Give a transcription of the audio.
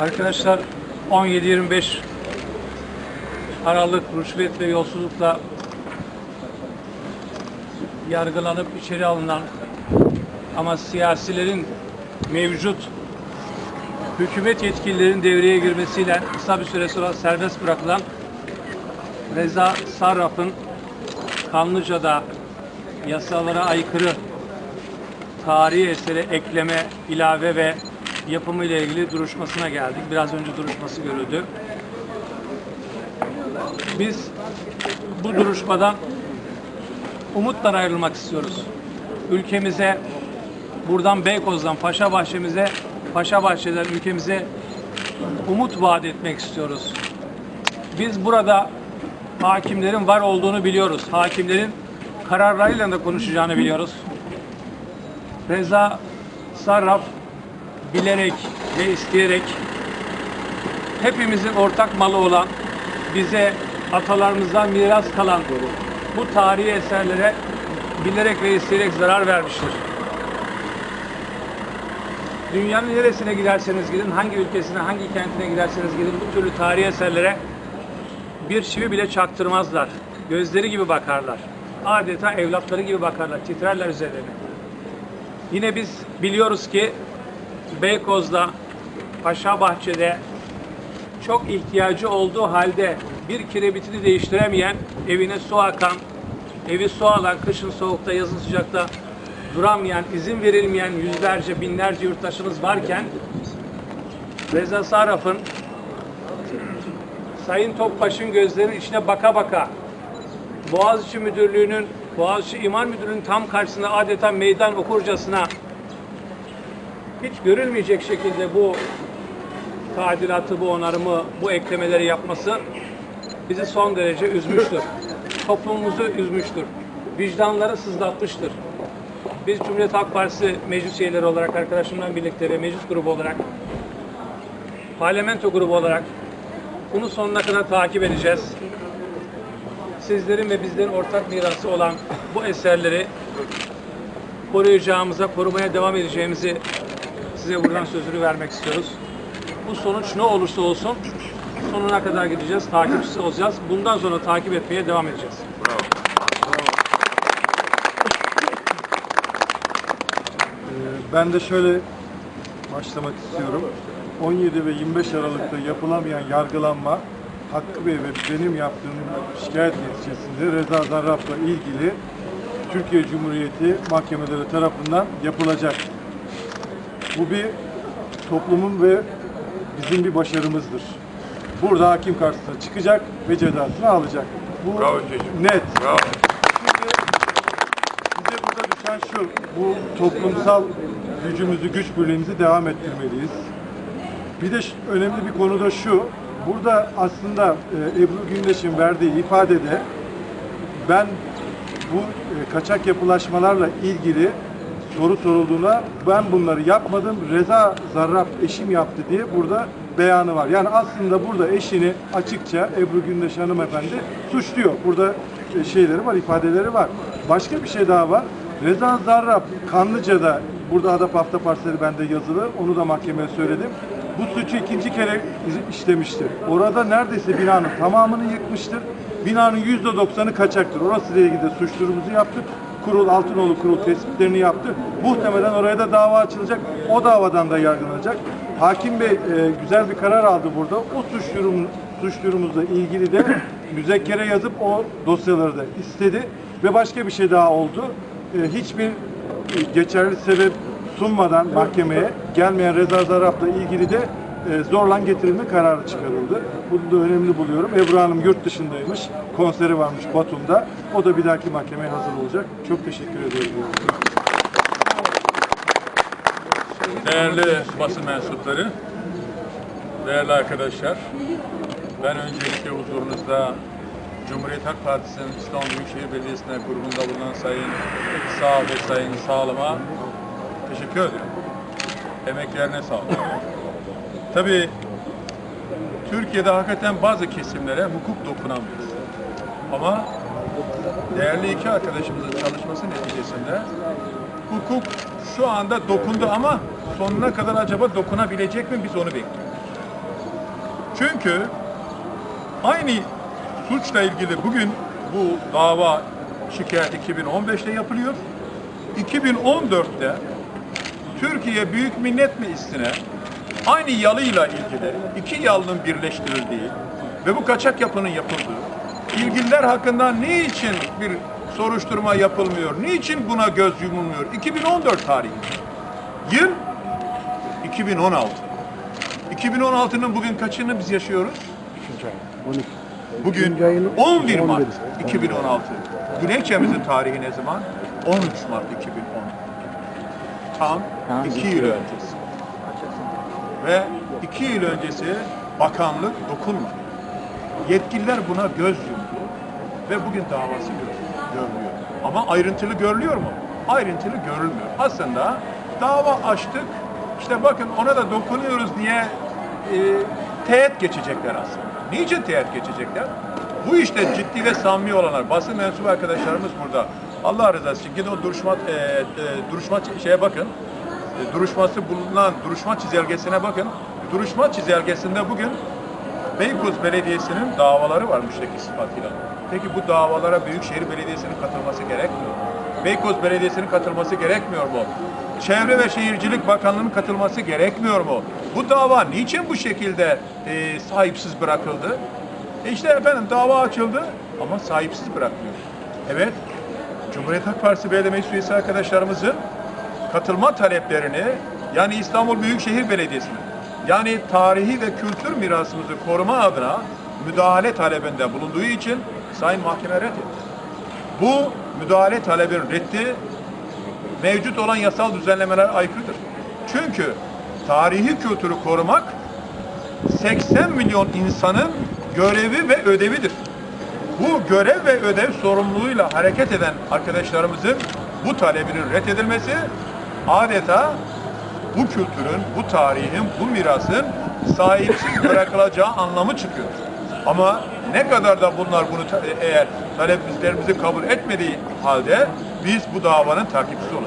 Arkadaşlar 17-25 Aralık rüşvet ve yolsuzlukla yargılanıp içeri alınan ama siyasilerin mevcut hükümet yetkililerin devreye girmesiyle kısa bir süre sonra serbest bırakılan Reza Sarraf'ın Kanlıca'da yasalara aykırı tarihi esere ekleme, ilave ve yapımı ile ilgili duruşmasına geldik. Biraz önce duruşması görüldü. Biz bu duruşmadan umutla ayrılmak istiyoruz. Ülkemize buradan Beykoz'dan Paşa Bahçemize, Paşa Bahçe'den ülkemize umut vaat etmek istiyoruz. Biz burada hakimlerin var olduğunu biliyoruz. Hakimlerin kararlarıyla da konuşacağını biliyoruz. Reza Sarraf bilerek ve isteyerek hepimizin ortak malı olan bize atalarımızdan miras kalan bu tarihi eserlere bilerek ve isteyerek zarar vermiştir. Dünyanın neresine giderseniz gidin, hangi ülkesine, hangi kentine giderseniz gidin bu türlü tarihi eserlere bir çivi bile çaktırmazlar. Gözleri gibi bakarlar. Adeta evlatları gibi bakarlar, titrerler üzerlerine. Yine biz biliyoruz ki Beykoz'da, Paşa Bahçe'de çok ihtiyacı olduğu halde bir kirebitini değiştiremeyen, evine su akan, evi su alan, kışın soğukta, yazın sıcakta duramayan, izin verilmeyen yüzlerce, binlerce yurttaşımız varken Reza Sarraf'ın Sayın Topbaş'ın gözlerinin içine baka baka Boğaziçi Müdürlüğü'nün, Boğaziçi İmar Müdürlüğü'nün tam karşısında adeta meydan okurcasına hiç görülmeyecek şekilde bu tadilatı, bu onarımı, bu eklemeleri yapması bizi son derece üzmüştür. Toplumumuzu üzmüştür. Vicdanları sızlatmıştır. Biz Cumhuriyet Halk Partisi meclis üyeleri olarak, arkadaşımla birlikte ve meclis grubu olarak, parlamento grubu olarak bunu sonuna kadar takip edeceğiz. Sizlerin ve bizlerin ortak mirası olan bu eserleri koruyacağımıza, korumaya devam edeceğimizi size buradan sözünü vermek istiyoruz. Bu sonuç ne olursa olsun sonuna kadar gideceğiz, takipçisi olacağız. Bundan sonra takip etmeye devam edeceğiz. Ben de şöyle başlamak istiyorum. 17 ve 25 Aralık'ta yapılamayan yargılanma Hakkı Bey ve benim yaptığım şikayet neticesinde Reza Zarrab'la ilgili Türkiye Cumhuriyeti mahkemeleri tarafından yapılacak. Bu bir toplumun ve bizim bir başarımızdır. Burada hakim karşısına çıkacak ve cezasını alacak. Bu Bravo net. Bravo. Bize burada düşen şu, bu toplumsal gücümüzü, güç birliğimizi devam ettirmeliyiz. Bir de önemli bir konu da şu, burada aslında e, Ebru Gündeş'in verdiği ifadede ben bu e, kaçak yapılaşmalarla ilgili soru sorulduğuna ben bunları yapmadım, Reza Zarrab eşim yaptı diye burada beyanı var. Yani aslında burada eşini açıkça Ebru Gündeş hanımefendi suçluyor. Burada e, şeyleri var, ifadeleri var. Başka bir şey daha var. Reza Zarrab Kanlıca'da burada Adap Hafta Parseli bende yazılı. Onu da mahkemeye söyledim. Bu suçu ikinci kere işlemiştir. Orada neredeyse binanın tamamını yıkmıştır. Binanın yüzde doksanı kaçaktır. Orasıyla ilgili de suç duyurumuzu yaptık. Kurul Altınoğlu kurul tespitlerini yaptı. Muhtemelen oraya da dava açılacak. O davadan da yargılanacak. Hakim Bey e, güzel bir karar aldı burada. O suç durum suç durumumuzla ilgili de müzekkere yazıp o dosyaları da istedi ve başka bir şey daha oldu. E, hiçbir e, geçerli sebep sunmadan mahkemeye gelmeyen Reza Zarrab'la ilgili de e, zorlan getirilme kararı çıkarıldı. Bunu da önemli buluyorum. Ebru Hanım yurt dışındaymış. Konseri varmış Batum'da. O da bir dahaki mahkemeye hazır olacak. Çok teşekkür ediyorum. Değerli basın mensupları, değerli arkadaşlar, ben öncelikle huzurunuzda Cumhuriyet Halk Partisi'nin İstanbul Büyükşehir Belediyesi'ne grubunda bulunan Sayın Sağ ve Sayın Sağlam'a teşekkür ediyorum. Emeklerine sağlık. Tabii Türkiye'de hakikaten bazı kesimlere hukuk dokunamıyor. Ama değerli iki arkadaşımızın çalışması neticesinde hukuk şu anda dokundu ama sonuna kadar acaba dokunabilecek mi biz onu bekliyoruz. Çünkü aynı suçla ilgili bugün bu dava şikayet 2015'te yapılıyor. 2014'te Türkiye Büyük Millet Meclisi'ne aynı yalıyla ilgili iki yalının birleştirildiği ve bu kaçak yapının yapıldığı, ilgililer hakkında niçin bir soruşturma yapılmıyor, niçin buna göz yumulmuyor? 2014 tarihi. Yıl 2016. 2016'nın bugün kaçını biz yaşıyoruz? Bugün 11 Mart 2016. Güneyçemizin tarihi ne zaman? 13 Mart 2010. Tam 2 yıl öncesi. Ve 2 yıl öncesi bakanlık dokunmadı. Yetkililer buna göz yumdu ve bugün davası gör- görülüyor. Ama ayrıntılı görülüyor mu? Ayrıntılı görülmüyor. Aslında dava açtık, işte bakın ona da dokunuyoruz diye e, teğet geçecekler aslında. Niçin teğet geçecekler? Bu işte ciddi ve samimi olanlar, basın mensubu arkadaşlarımız burada. Allah rızası için gidin o duruşma, e, e, duruşma şeye bakın. E, duruşması bulunan duruşma çizelgesine bakın. Duruşma çizelgesinde bugün Beykoz Belediyesi'nin davaları var müşteki sıfatıyla. Peki bu davalara Büyükşehir Belediyesi'nin katılması gerekmiyor mu? Beykoz Belediyesi'nin katılması gerekmiyor mu? Çevre ve Şehircilik Bakanlığı'nın katılması gerekmiyor mu? Bu dava niçin bu şekilde e, sahipsiz bırakıldı? E işte efendim dava açıldı ama sahipsiz bırakılıyor. Evet, Cumhuriyet Halk Partisi Belediye Meclis arkadaşlarımızın katılma taleplerini yani İstanbul Büyükşehir Belediyesi'nin yani tarihi ve kültür mirasımızı koruma adına müdahale talebinde bulunduğu için Sayın Mahkeme reddetti. Bu müdahale talebinin reddi mevcut olan yasal düzenlemelere aykırıdır. Çünkü tarihi kültürü korumak 80 milyon insanın görevi ve ödevidir. Bu görev ve ödev sorumluluğuyla hareket eden arkadaşlarımızın bu talebinin reddedilmesi adeta bu kültürün, bu tarihin, bu mirasın sahipsiz bırakılacağı anlamı çıkıyor. Ama ne kadar da bunlar bunu ta- eğer taleplerimizi kabul etmediği halde biz bu davanın takipçisi olacağız.